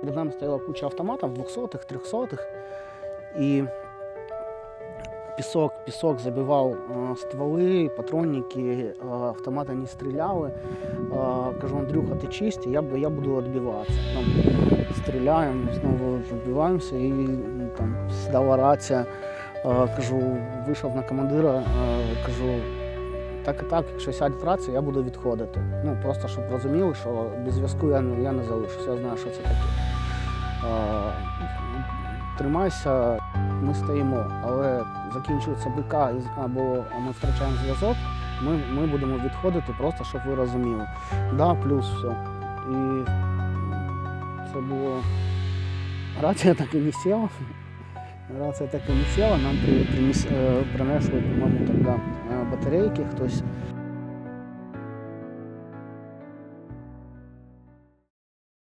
Перед нами стояла куча автоматів 200-х, 300-х. І пісок, пісок забивав е, стволи, патронники, е, автомати не стріляли. Е, кажу, Андрюха, ти чисть, я, я буду відбиватися. Там стріляємо, знову відбиваємося і м, там сідала рація. Е, кажу, вийшов на командира, е, кажу, так і так, якщо сядь рація, я буду відходити. Ну, просто щоб розуміли, що без зв'язку я, я не залишусь, я знаю, що це таке. Е, Тримайся, ми стоїмо, але закінчується БК або ми втрачаємо зв'язок, ми, ми будемо відходити, просто щоб ви розуміли. Да, плюс все. І це було. Рація так і не сіла. Рація так і не сіла, нам е, принесли, по-моєму, тоді е, батарейки, хтось